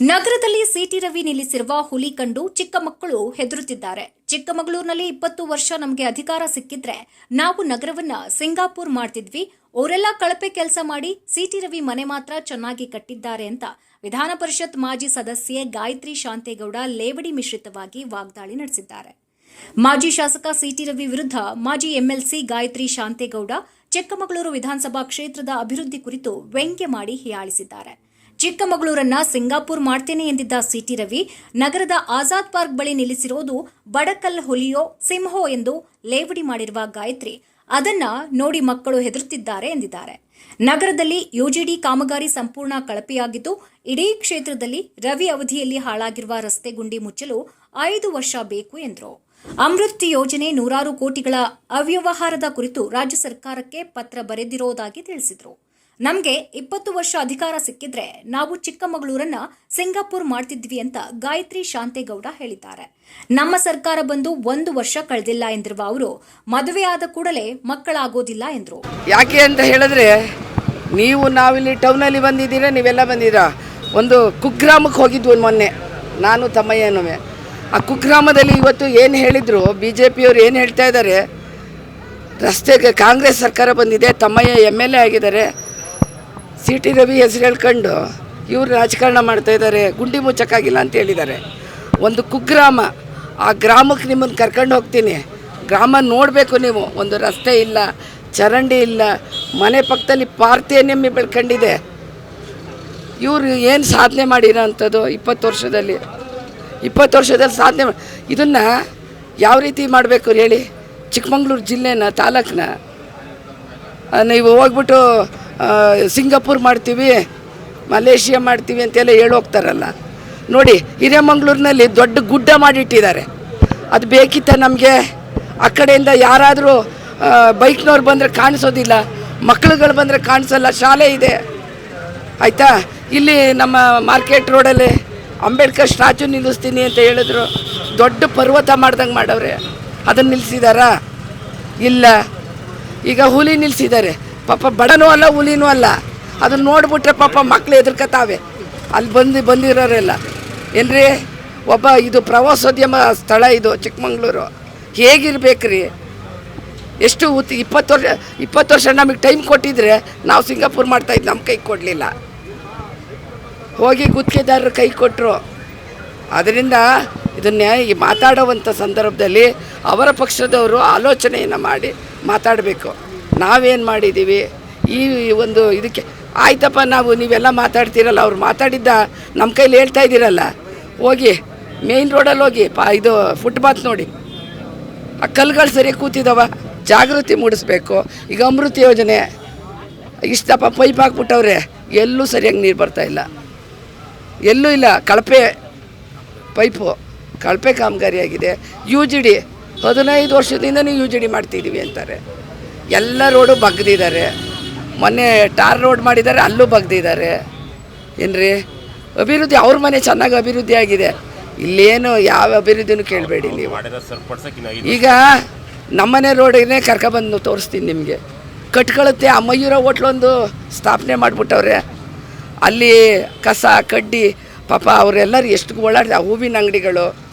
ನಗರದಲ್ಲಿ ಸಿಟಿ ರವಿ ನಿಲ್ಲಿಸಿರುವ ಹುಲಿ ಕಂಡು ಚಿಕ್ಕ ಮಕ್ಕಳು ಹೆದರುತ್ತಿದ್ದಾರೆ. ಚಿಕ್ಕಮಗಳೂರಿನಲ್ಲಿ ಇಪ್ಪತ್ತು ವರ್ಷ ನಮಗೆ ಅಧಿಕಾರ ಸಿಕ್ಕಿದ್ರೆ ನಾವು ನಗರವನ್ನ ಸಿಂಗಾಪುರ್ ಮಾಡ್ತಿದ್ವಿ. ಅವರೆಲ್ಲ ಕಳಪೆ ಕೆಲಸ ಮಾಡಿ ಸಿಟಿ ರವಿ ಮನೆ ಮಾತ್ರ ಚೆನ್ನಾಗಿ ಕಟ್ಟಿದ್ದಾರೆ ಅಂತ ವಿಧಾನ ಪರಿಷತ್ ಮಾಜಿ ಸದಸ್ಯೆ ಗಾಯತ್ರಿ ಶಾಂತೇಗೌಡ ಲೇವಡಿ ಮಿಶ್ರಿತವಾಗಿ ವಾಗ್ದಾಳಿ ನಡೆಸಿದ್ದಾರೆ. ಮಾಜಿ ಶಾಸಕ ಸಿಟಿ ರವಿ ವಿರುದ್ಧ ಮಾಜಿ ಎಂಎಲ್ಸಿ ಗಾಯತ್ರಿ ಶಾಂತೇಗೌಡ ಚಿಕ್ಕಮಗಳೂರು ವಿಧಾನಸಭಾ ಕ್ಷೇತ್ರದ ಅಭಿವೃದ್ಧಿ ಕುರಿತು ವ್ಯಂಗ್ಯ ಮಾಡಿ ಹೀಯಾಳಿಸಿದ್ದಾರೆ. ಚಿಕ್ಕಮಗಳೂರನ್ನ ಸಿಂಗಾಪುರ್ ಮಾಡ್ತೇನೆ ಎಂದಿದ್ದ ಸಿಟಿ ರವಿ, ನಗರದ ಆಜಾದ್ ಪಾರ್ಕ್ ಬಳಿ ನಿಲ್ಲಿಸಿರೋದು ಬಡಕಲ್ ಹುಲಿಯೋ ಸಿಂಹೋ ಎಂದು ಲೇವಡಿ ಮಾಡಿರುವ ಗಾಯತ್ರಿ. ಅದನ್ನ ನೋಡಿ ಮಕ್ಕಳು ಹೆದರುತ್ತಿದ್ದಾರೆ ಎಂದಿದ್ದಾರೆ. ನಗರದಲ್ಲಿ ಯುಜಿಡಿ ಕಾಮಗಾರಿ ಸಂಪೂರ್ಣ ಕಳಪೆಯಾಗಿದ್ದು, ಇಡೀ ಕ್ಷೇತ್ರದಲ್ಲಿ ರವಿ ಅವಧಿಯಲ್ಲಿ ಹಾಳಾಗಿರುವ ರಸ್ತೆ ಗುಂಡಿ ಮುಚ್ಚಲು ಐದು ವರ್ಷ ಬೇಕು ಎಂದರು. ಅಮೃತ್ ಯೋಜನೆ ನೂರಾರು ಕೋಟಿಗಳ ಅವ್ಯವಹಾರದ ಕುರಿತು ರಾಜ್ಯ ಸರ್ಕಾರಕ್ಕೆ ಪತ್ರ ಬರೆದಿರೋದಾಗಿ ತಿಳಿಸಿದರು. ನಮಗೆ ಇಪ್ಪತ್ತು ವರ್ಷ ಅಧಿಕಾರ ಸಿಕ್ಕಿದ್ರೆ ನಾವು ಚಿಕ್ಕಮಗಳೂರನ್ನ ಸಿಂಗಾಪುರ್ ಮಾಡ್ತಿದ್ವಿ ಅಂತ ಗಾಯತ್ರಿ ಶಾಂತೇಗೌಡ ಹೇಳಿದ್ದಾರೆ. ನಮ್ಮ ಸರ್ಕಾರ ಬಂದು ಒಂದು ವರ್ಷ ಕಳೆದಿಲ್ಲ ಎಂದಿರುವ ಅವರು, ಮದುವೆ ಆದ ಕೂಡಲೇ ಮಕ್ಕಳಾಗೋದಿಲ್ಲ ಎಂದರು. ಯಾಕೆ ಅಂತ ಹೇಳಿದ್ರೆ, ನೀವು ನಾವಿಲ್ಲಿ ಟೌನಲ್ಲಿ ಬಂದಿದ್ದೀರಾ, ನೀವೆಲ್ಲ ಬಂದಿದ್ದೀರಾ? ಒಂದು ಕುಗ್ರಾಮಕ್ಕೆ ಹೋಗಿದ್ವಿ ಮೊನ್ನೆ, ನಾನು ತಮ್ಮಯ್ಯನೂ ಆ ಕುಗ್ರಾಮದಲ್ಲಿ ಇವತ್ತು ಏನು ಹೇಳಿದರು ಬಿ ಜೆ ಪಿಯವರು ಏನು ಹೇಳ್ತಾ ಇದ್ದಾರೆ, ರಸ್ತೆಗೆ ಕಾಂಗ್ರೆಸ್ ಸರ್ಕಾರ ಬಂದಿದೆ, ತಮ್ಮಯ್ಯ ಎಂ ಎಲ್ ಎ ಆಗಿದ್ದಾರೆ ಸಿ ಟಿ ರವಿ ಹೆಸರು ಹೇಳ್ಕೊಂಡು ಇವರು ರಾಜಕಾರಣ ಮಾಡ್ತಾ ಇದ್ದಾರೆ, ಗುಂಡಿ ಮುಚ್ಚಕ್ಕಾಗಿಲ್ಲ ಅಂತ ಹೇಳಿದ್ದಾರೆ. ಒಂದು ಕುಗ್ರಾಮ, ಆ ಗ್ರಾಮಕ್ಕೆ ನಿಮ್ಮನ್ನು ಕರ್ಕೊಂಡು ಹೋಗ್ತೀನಿ. ಗ್ರಾಮ ನೋಡಬೇಕು ನೀವು, ಒಂದು ರಸ್ತೆ ಇಲ್ಲ, ಚರಂಡಿ ಇಲ್ಲ, ಮನೆ ಪಕ್ಕದಲ್ಲಿ ಪಾರ್ಥೇನೆಮ್ಮೆ ಬೆಳ್ಕೊಂಡಿದೆ. ಇವರು ಏನು ಸಾಧನೆ ಮಾಡಿರೋ ಅಂಥದ್ದು ಇಪ್ಪತ್ತು ವರ್ಷದಲ್ಲಿ? ಇಪ್ಪತ್ತು ವರ್ಷದಲ್ಲಿ ಸಾಧನೆ ಇದನ್ನು ಯಾವ ರೀತಿ ಮಾಡಬೇಕು ಹೇಳಿ? ಚಿಕ್ಕಮಂಗ್ಳೂರು ಜಿಲ್ಲೆನ ತಾಲೂಕನ್ನ ನೀವು ಹೋಗ್ಬಿಟ್ಟು ಸಿಂಗಾಪುರ್ ಮಾಡ್ತೀವಿ, ಮಲೇಷಿಯಾ ಮಾಡ್ತೀವಿ ಅಂತೆಲ್ಲ ಹೇಳಿ ಹೋಗ್ತಾರಲ್ಲ. ನೋಡಿ, ಹಿರೇಮಂಗ್ಳೂರಿನಲ್ಲಿ ದೊಡ್ಡ ಗುಡ್ಡ ಮಾಡಿಟ್ಟಿದ್ದಾರೆ. ಅದು ಬೇಕಿತ್ತ ನಮಗೆ? ಆ ಕಡೆಯಿಂದ ಯಾರಾದರೂ ಬೈಕ್ನವ್ರು ಬಂದರೆ ಕಾಣಿಸೋದಿಲ್ಲ ಮಕ್ಕಳುಗಳು ಬಂದರೆ ಕಾಣಿಸಲ್ಲ, ಶಾಲೆ ಇದೆ. ಆಯಿತಾ? ಇಲ್ಲಿ ನಮ್ಮ ಮಾರ್ಕೆಟ್ ರೋಡಲ್ಲಿ ಅಂಬೇಡ್ಕರ್ ಸ್ಟ್ಯಾಚು ನಿಲ್ಲಿಸ್ತೀನಿ ಅಂತ ಹೇಳಿದ್ರು. ದೊಡ್ಡ ಪರ್ವತ ಮಾಡ್ದಂಗೆ ಮಾಡವ್ರೆ. ಅದನ್ನು ನಿಲ್ಲಿಸಿದಾರಾ ಇಲ್ಲ. ಈಗ ಹುಲಿ ನಿಲ್ಲಿಸಿದ್ದಾರೆ ಪಾಪ ಬಡನೂ ಅಲ್ಲ, ಹುಲಿನೂ ಅಲ್ಲ. ಅದನ್ನ ನೋಡಿಬಿಟ್ರೆ ಪಾಪ ಮಕ್ಳು ಎದುರ್ಕತಾವೆ ಅಲ್ಲಿ ಬಂದು ಬಂದಿರೋರೆಲ್ಲ. ಏನ್ರಿ? ಒಬ್ಬ ಇದು ಪ್ರವಾಸೋದ್ಯಮ ಸ್ಥಳ ಇದು ಚಿಕ್ಕಮಂಗ್ಳೂರು. ಹೇಗಿರ್ಬೇಕ್ರಿ? ಎಷ್ಟು ಉತ್, ಇಪ್ಪತ್ತು ವರ್ಷ ಇಪ್ಪತ್ತು ವರ್ಷ ನಮಗೆ ಟೈಮ್ ಕೊಟ್ಟಿದ್ರೆ ನಾವು ಸಿಂಗಾಪುರ್ ಮಾಡ್ತಾಯಿದ್ದು ನಮ್ಮ ಕೈ ಕೊಡಲಿಲ್ಲ. ಹೋಗಿ ಗುತ್ತಿಗೆದಾರರು ಕೈ ಕೊಟ್ಟರು ಅದರಿಂದ ಇದನ್ನೇ ಈ ಮಾತಾಡುವಂಥ ಸಂದರ್ಭದಲ್ಲಿ ಅವರ ಪಕ್ಷದವರು ಆಲೋಚನೆಯನ್ನು ಮಾಡಿ ಮಾತಾಡಬೇಕು. ನಾವೇನು ಮಾಡಿದ್ದೀವಿ ಈ ಒಂದು ಇದಕ್ಕೆ ಆಯ್ತಪ್ಪ, ನಾವು ನೀವೆಲ್ಲ ಮಾತಾಡ್ತೀರಲ್ಲ, ಅವ್ರು ಮಾತಾಡಿದ್ದ ನಮ್ಮ ಕೈಲಿ ಹೇಳ್ತಾ ಇದ್ದೀರಲ್ಲ. ಹೋಗಿ ಮೇಯ್ನ್ ರೋಡಲ್ಲಿ ಹೋಗಿ, ಪಾ, ಇದು ಫುಟ್ಪಾತ್ ನೋಡಿ. ಆ ಕಲ್ಗಳು ಸರಿಯಾಗಿ ಕೂತಿದ್ದಾವ ಜಾಗೃತಿ ಮೂಡಿಸ್ಬೇಕು. ಈಗ ಅಮೃತ ಯೋಜನೆ, ಇಷ್ಟಪ್ಪ, ಪೈಪ್ ಹಾಕ್ಬಿಟ್ಟವ್ರೆ, ಎಲ್ಲೂ ಸರಿಯಾಗಿ ನೀರು ಬರ್ತಾ ಇಲ್ಲ. ಎಲ್ಲೂ ಇಲ್ಲ, ಕಳಪೆ ಪೈಪು, ಕಳಪೆ ಕಾಮಗಾರಿಯಾಗಿದೆ. ಯು ಜಿ ಡಿ, ಹದಿನೈದು ವರ್ಷದಿಂದಲೂ ಯು ಜಿ ಡಿ ಮಾಡ್ತಿದ್ದೀವಿ ಅಂತಾರೆ. ಎಲ್ಲ ರೋಡು ಬಗ್ದಿದ್ದಾರೆ. ಮೊನ್ನೆ ಟಾರ್ ರೋಡ್ ಮಾಡಿದ್ದಾರೆ, ಅಲ್ಲೂ ಬಗ್ದಿದ್ದಾರೆ. ಏನ್ರಿ? ಅಭಿವೃದ್ಧಿ, ಅವ್ರ ಮನೆ ಚೆನ್ನಾಗಿ ಅಭಿವೃದ್ಧಿ ಆಗಿದೆ. ಇಲ್ಲೇನು ಯಾವ ಅಭಿವೃದ್ಧಿನೂ ಕೇಳಬೇಡಿ ನೀವು. ಈಗ ನಮ್ಮನೆ ರೋಡಿಗೆ ಕರ್ಕೊಬಂದು ತೋರಿಸ್ತೀನಿ ನಿಮಗೆ. ಕಟ್ಕೊಳುತ್ತೆ, ಆ ಮಯೂರ ಹೋಟ್ಲೊಂದು ಸ್ಥಾಪನೆ ಮಾಡಿಬಿಟ್ಟವ್ರೆ. ಅಲ್ಲಿ ಕಸ, ಕಡ್ಡಿ, ಪಾಪ ಅವರೆಲ್ಲರೂ ಎಷ್ಟು ಓಡಾಡ್ತಾರೆ ಹೂವಿನ ಅಂಗಡಿಗಳು.